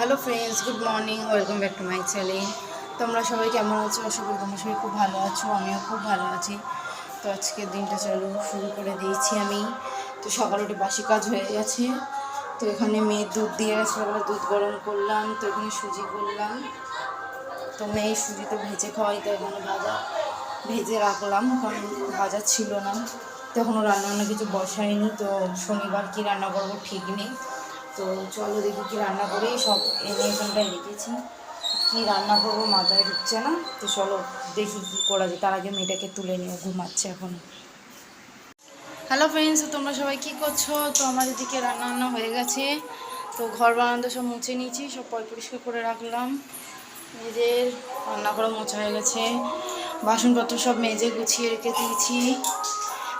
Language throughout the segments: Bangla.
Hello friends good morning welcome back to my channel তোমরা সবাই কেমন আছো? আশা করি তোমরা সবাই খুব ভালো আছো, আমিও খুব ভালো আছি। তো আজকের দিনটা চলো শুরু করে দিয়েছি আমি। তো সকাল উঠে বাসি কাজ হয়ে গেছে। তো এখানে মেয়ে দুধ দিয়ে সকালে দুধ গরম করলাম, তো এখানে সুজি করলাম। তো মেয়ে সুজি তো ভেজে খাওয়াই, তো এখানে ভাজা, ভেজে রাখলাম, কারণ ভাজা ছিল না। তো এখনও রান্না কিছু বসায়নি তো শনিবার কি রান্না করব ঠিক নেই। তো চলো দেখি কি রান্না করি। সব এনে এখানটায় রেখেছি। কি রান্না করব মাথায় ঢুকছে না। তো চলো দেখি কি করা যায়। তার আগে মেয়েটাকে তুলে নিয়ে ঘুমাচ্ছে এখন। হ্যালো ফ্রেন্ডস তোমরা সবাই কি করছ? তো আমাদের এদিকে রান্না বান্না হয়ে গেছে। তো ঘর বারান্দা সব মুছে নিয়েছি, সব পয় পরিষ্কার করে রাখলাম। নিজের রান্না করা মোছা হয়ে গেছে। বাসনপত্র সব মেজে গুছিয়ে রেখে দিয়েছি।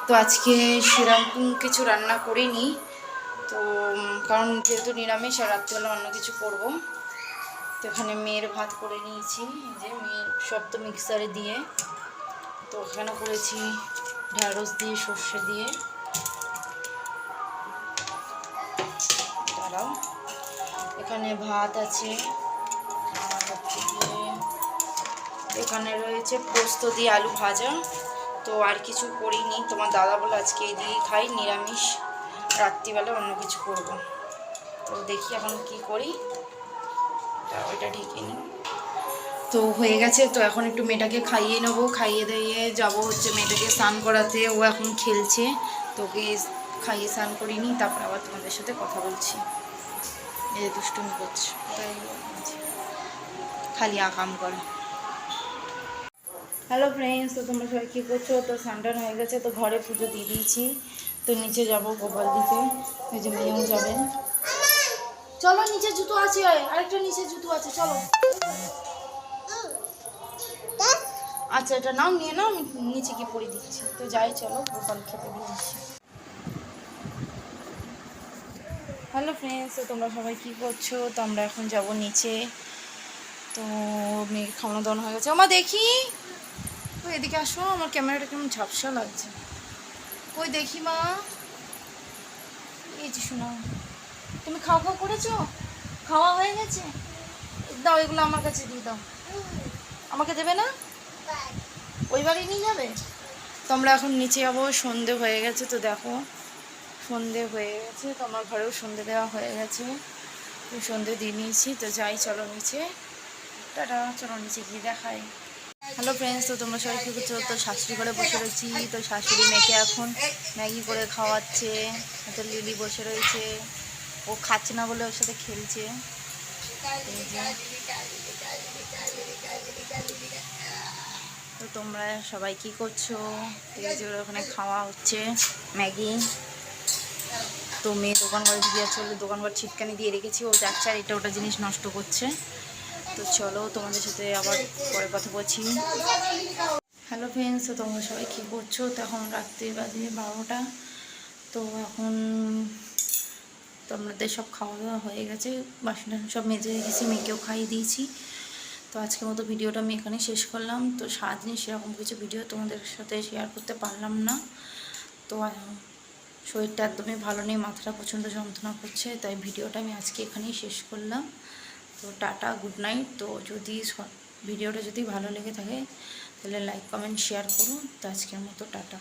তো আজকে সেরকম কিছু রান্না করিনি। তো, কারণ যেহেতু নিরামিষ আর রাত্রিবেলা অন্য কিছু করব, তো এখানে মেয়ের ভাত করে নিয়েছি যে মেয়ের সব তো মিক্সারে দিয়ে, তো ওখানে করেছি ঢ্যাঁড়স দিয়ে, সর্ষে দিয়ে। দাঁড়াও, এখানে ভাত আছে এখানে রয়েছে পোস্ত দিয়ে আলু ভাজা, তো আর কিছু করিনি, তোমার দাদা বলে আজকে এই দিয়েই খাই, নিরামিষ। রাত্রিবেলা অন্য কিছু করব। তো দেখি এখন কি করি। ওইটা ঢেকে নিই তো হয়ে গেছে, তো এখন একটু মেয়েটাকে খাইয়ে নেব। খাইয়ে দিয়ে যাব হচ্ছে মেয়েটাকে স্নান করাতে। ও এখন খেলছে। তোকে খাইয়ে স্নান করিনি তারপর আবার তোমাদের সাথে কথা বলছি। এ দুষ্টুমি করছে। তাই। খালি আকাম করে। হ্যালো ফ্রেন্ডস তো তোমরা সবাই কী করছ? তো সানডান হয়ে গেছে, তো ঘরে পুজো দিয়ে দিয়েছি। তো নিচে যাব গোপাল দিকে। এই যে মেয়েও যাবেন চলো, নিচে জুতো আছে আরেকটা নিচে জুতো আছে, চলো। আচ্ছা এটা নাও, নিয়ে নাও, আমি নিচে গিয়ে পরে দিচ্ছি। তো যাই, চলো, গোপাল খেতে দিচ্ছি হ্যালো ফ্রেন্ডস তো তোমরা সবাই কী করছ? তো আমরা এখন যাব নিচে। তো মেয়েকে খাওয়ানো দাওয়ানো হয়ে গেছে। আমার দেখি। তো এদিকে আসো, আমার ক্যামেরাটা কেমন ঝাপসা লাগছে। কই দেখি মা? এই যে শোনো, তুমি খাওয়া খাওয়া করেছ? খাওয়া হয়ে গেছে? দাও, এগুলো আমার কাছে দিয়ে দাও। আমাকে দেবে না? ওই বাড়ি নিয়ে যাবে? তো আমরা এখন নিচে যাব, সন্ধে হয়ে গেছে তো দেখো। সন্ধে হয়ে গেছে, তো আমার ঘরেও সন্ধে দেওয়া হয়ে গেছে। সন্ধে দিয়ে নিয়েছি, তো যাই, চলো নিচে। টাটা, চলো নিচে গিয়ে দেখাই। হ্যালো ফ্রেন্ডস, তো তোমরা সবাই কী করছ? তো শাশুড়ি করে বসে রয়েছি। তো শাশুড়ি মেয়েকে এখন ম্যাগি করে খাওয়াচ্ছে তো লিলি বসে রয়েছে। ও খাচ্ছে না বলে ওর সাথে খেলছে। তো তোমরা সবাই কি করছ? এই যে ওর ওখানে খাওয়া হচ্ছে ম্যাগি। তো মেয়ে দোকান ঘরে দিয়ে চলে দোকান ঘর ছিটকানি দিয়ে রেখেছি। ও যাচ্ছে আর এটা ওটা জিনিস নষ্ট করছে। তো চলো তোমাদের সাথে আবার পরে কথা বলছি। হ্যালো ফ্রেন্ডস তো তোমরা সবাই কী করছ? তো এখন রাত্রি বাজে বারোটা। তো এখন তোমাদের সব খাওয়া দাওয়া হয়ে গেছে। বাসন সব মেজে রেখেছি, মেয়েকেও খাইয়ে দিয়েছি। তো আজকের মতো ভিডিওটা আমি এখানে শেষ করলাম। তো সারাদিন সেরকম কিছু ভিডিও তোমাদের সাথে শেয়ার করতে পারলাম না। তো শরীরটা একদমই ভালো নেই, মাথাটা প্রচণ্ড যন্ত্রণা করছে, তাই ভিডিওটা আমি আজকে এখানেই শেষ করলাম। তো টাটা গুড নাইট তো যদি ভিডিওটা যদি ভালো লেগে থাকে, তাহলে লাইক কমেন্ট শেয়ার করুন। তো আজকের মতো টাটা।